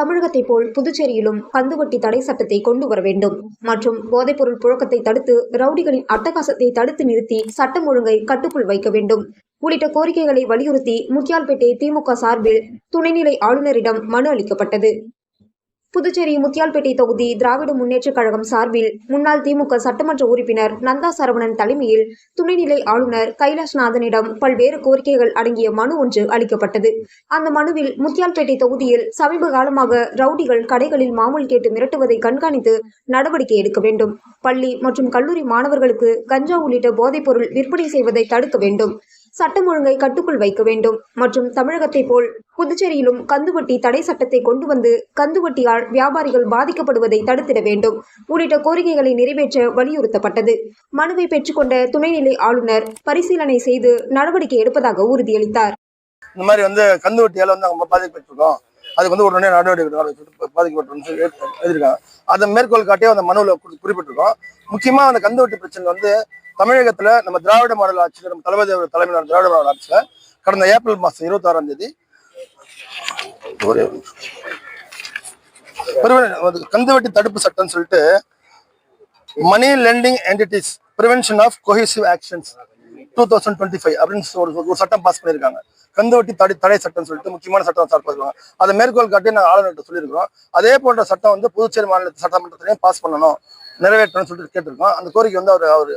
தமிழகத்தைப் போல் புதுச்சேரியிலும் கந்துவட்டி தடை சட்டத்தை கொண்டு வர வேண்டும். மற்றும் போதைப்பொருள் புழக்கத்தை தடுத்து ரவுடிகளின் அட்டகாசத்தை தடுத்து நிறுத்தி சட்டம் ஒழுங்கை கட்டுக்குள் வைக்க வேண்டும். உள்ளிட்ட கோரிக்கைகளை வலியுறுத்தி முத்தியால்பேட்டை திமுக சார்பில் துணைநிலை ஆளுநரிடம் மனு அளிக்கப்பட்டது. புதுச்சேரி முத்தியால்பேட்டை தொகுதி திராவிட முன்னேற்றக் கழகம் சார்பில் முன்னாள் திமுக சட்டமன்ற உறுப்பினர் நந்தா சரவணன் தலைமையில் துணைநிலை ஆளுநர் கைலாஷ்நாதனிடம் பல்வேறு கோரிக்கைகள் அடங்கிய மனு ஒன்று அளிக்கப்பட்டது. அந்த மனுவில் முத்தியால்பேட்டை தொகுதியில் சமீப காலமாக ரவுடிகள் கடைகளில் மாமூல் கேட்டு மிரட்டுவதை கண்காணித்து நடவடிக்கை எடுக்க வேண்டும். பள்ளி மற்றும் கல்லூரி மாணவர்களுக்கு கஞ்சா உள்ளிட்ட போதைப்பொருள் விற்பனை செய்வதை தடுக்க வேண்டும். சட்டம் ஒழுங்கை கட்டுக்குள் வைக்க வேண்டும். மற்றும் தமிழகத்தை போல் புதுச்சேரியிலும் கந்துவட்டி தடை சட்டத்தை கொண்டு வந்து கந்துவட்டியால் வியாபாரிகள் பாதிக்கப்படுவதை தடுத்திட வேண்டும். உள்ளிட்ட கோரிக்கைகளை நிறைவேற்ற வலியுறுத்தப்பட்டது. மனுவை பெற்றுக்கொண்ட துணைநிலை ஆளுநர் பரிசீலனை செய்து நடவடிக்கை எடுப்பதாக உறுதியளித்தார். இந்த மாதிரி வந்து கந்துவட்டியால வந்து அவங்க பாதிக்கப்பட்டிருக்கோம். அதுக்கு வந்து உடனே நடவடிக்கை பாதிக்கப்பட்டிருக்கோம் எழுதியிருக்காங்க. அதை மேற்கோள் காட்டியே அந்த மனுவில் குறிப்பிட்டிருக்கோம். முக்கியமாக அந்த கந்துவட்டி பிரச்சனை வந்து தமிழகத்துல நம்ம திராவிட மாடல் ஆட்சியில் நம்ம தளபதி அவர் தலைமையிலான திராவிட மாடல் ஆட்சியில கடந்த ஏப்ரல் மாசம் இருபத்தாறாம் தேதி ஒரு தடுப்பு சட்டம்னு சொல்லிட்டு money lending entities prevention of coercive actions two thousand twenty five அப்படின்னு ஒரு ஒரு சட்டம் பாஸ் பண்ணியிருக்காங்க. கந்துவட்டி தடை தடை சட்டம் சொல்லிட்டு முக்கியமான சட்டம் சார் பண்ணுவாங்க. அதை மேற்கோள் காட்டி நாங்கள் ஆளுநர்கிட்ட சொல்லியிருக்கிறோம். அதே போன்ற சட்டம் வந்து புதுச்சேரி மாநில சட்டமன்றத்திலையும் பாஸ் பண்ணணும் நிறைவேற்றணும்னு சொல்லிட்டு கேட்டிருக்கோம். அந்த கோரிக்கை வந்து அவர் அவர்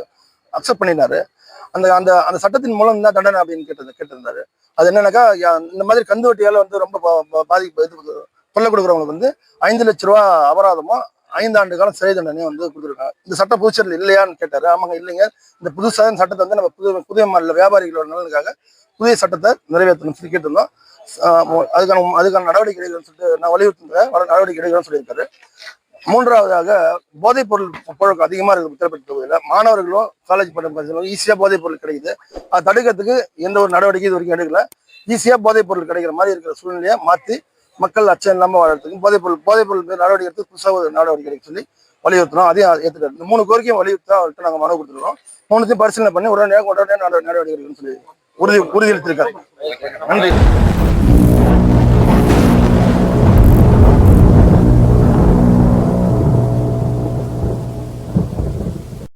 அக்செப்ட் பண்ணினாரு. அந்த அந்த அந்த சட்டத்தின் மூலம் தான் தண்டனை அப்படின்னு கேட்டது கேட்டிருந்தாரு. அது என்னன்னாக்கா யா- இந்த மாதிரி கந்து வட்டியால் வந்து ரொம்ப பா- பா- பாதிப்பு இது தொல்லை கொடுக்குறவங்களுக்கு வந்து ஐந்து லட்ச ரூபா அபராதமோ ஐந்து ஆண்டு காலம் சிறை தண்டனையும் வந்து கொடுத்துருக்காங்க. இந்த சட்ட புதுச்சேரியில் இல்லையான்னு கேட்டாரு. ஆமாங்க இல்லைங்க. இந்த புதுசாக இந்த சட்டத்தை வந்து நம்ம புது புதிய மாநில வியாபாரிகளோட நலனுக்காக புதிய சட்டத்தை நிறைவேற்றணும் சொல்லி கேட்டிருந்தோம். அதுக்கான அதுக்கான நடவடிக்கை எடுக்கணும்னு சொல்லிட்டு நான் வலியுறுத்துறேன் நடவடிக்கை எடுக்கணும்னு சொல்லியிருக்காரு. மூன்றாவதாக போதைப் பொருள் புழக்கம் அதிகமாக இருக்குது உத்தரப்பட்ட தொகுதியில் மாணவர்களும் காலேஜ் படிப்பு ஈஸியாக போதைப் பொருள் கிடைக்குது. அதை தடுக்கிறதுக்கு எந்த ஒரு நடவடிக்கை இது வரைக்கும் எடுக்கல. ஈஸியாக போதைப் பொருள் கிடைக்கிற மாதிரி இருக்கிற சூழ்நிலையை மாற்றி மக்கள் அச்சம் இல்லாமல் வாழறதுக்கும் போதைப் பொருள் போதைப் பொருள் நடவடிக்கை எடுத்து புதுசாக ஒரு நடவடிக்கை எடுக்க சொல்லி வலியுறுத்தணும் அதையும் ஏற்றுக்கிறது இந்த மூணு கோரிக்கையும் வலியுறுத்தா அவர்கிட்ட நாங்கள் மனு கொடுத்துருக்கோம். மூணுத்தையும் பரிசீலனை பண்ணி உடனே உடனே நடவடிக்கை எடுக்கணும்னு சொல்லி உறுதி உறுதியளித்திருக்காரு. நன்றி.